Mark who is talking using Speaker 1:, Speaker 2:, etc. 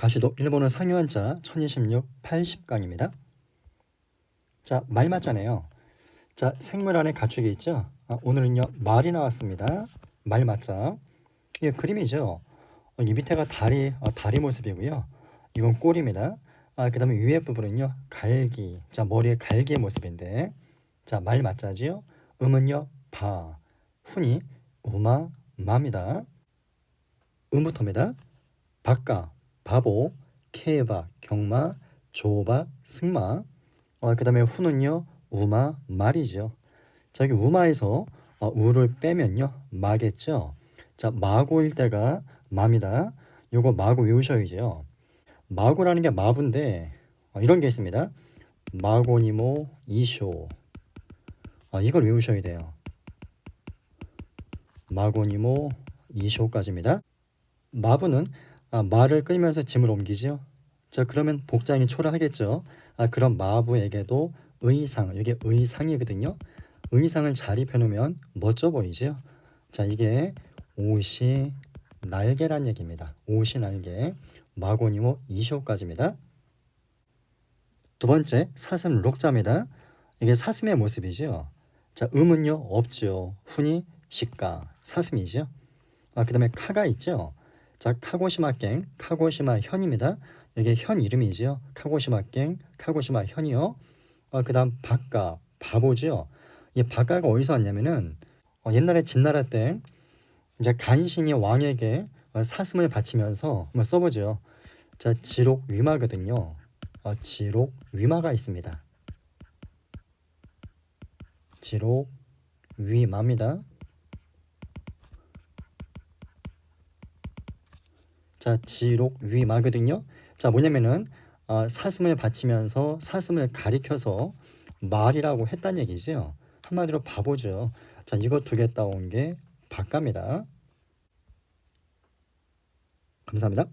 Speaker 1: 가시도 일본어 상유한자 1026 80강입니다. 자, 말 맞잖아요. 자, 생물 안에 가축이 있죠. 아, 오늘은요 말이 나왔습니다. 말 맞자. 이게 그림이죠. 어, 이 밑에가 다리 어, 다리 모습이고요. 이건 꼬리입니다. 아, 그 다음에 위에 부분은요 갈기. 자, 머리에 갈기의 모습인데. 자, 말 맞자지요. 음은요 바. 훈이 우마 마입니다. 음부터입니다. 바까 바보 케바 경마 조바 승마. 어, 그 다음에 후는요 우마 말이죠. 자 여기 우마에서 어, 우를 빼면요 마겠죠? 자 마고일 때가 마입니다. 요거 마고 외우셔야죠 마고라는 게 마부인데 어, 이런 게 있습니다. 마고니모 이쇼. 어, 이걸 외우셔야 돼요. 마고니모 이쇼까지입니다. 마부는 아, 말을 끌면서 짐을 옮기죠. 자 그러면 복장이 초라하겠죠. 아 그럼 마부에게도 의상 이게 의상이거든요. 의상을 잘 입혀놓으면 멋져 보이죠. 자 이게 옷이 날개란 얘기입니다. 옷이 날개 마고니모 이쇼까지입니다. 두 번째 사슴 록자입니다. 이게 사슴의 모습이죠. 자 음은요 없죠. 훈이 시가 사슴이죠. 아 그다음에 카가 있죠. 자, 카고시마갱, 카고시마 현입니다. 이게 현 이름이지요. 카고시마갱, 카고시마 현이요. 어, 그다음 바까, 바보지요. 이 바까가 어디서 왔냐면은 어, 옛날에 진나라 때 이제 간신이 왕에게 어, 사슴을 바치면서 한번 써보죠. 자, 지록 위마거든요. 어, 지록 위마가 있습니다. 지록 위마입니다. 자, 지록 위마거든요. 자, 뭐냐면은 어, 사슴을 바치면서 사슴을 가리켜서 말이라고 했단 얘기죠. 한마디로 바보죠. 자, 이거 두 개 따온 게 바까입니다. 감사합니다.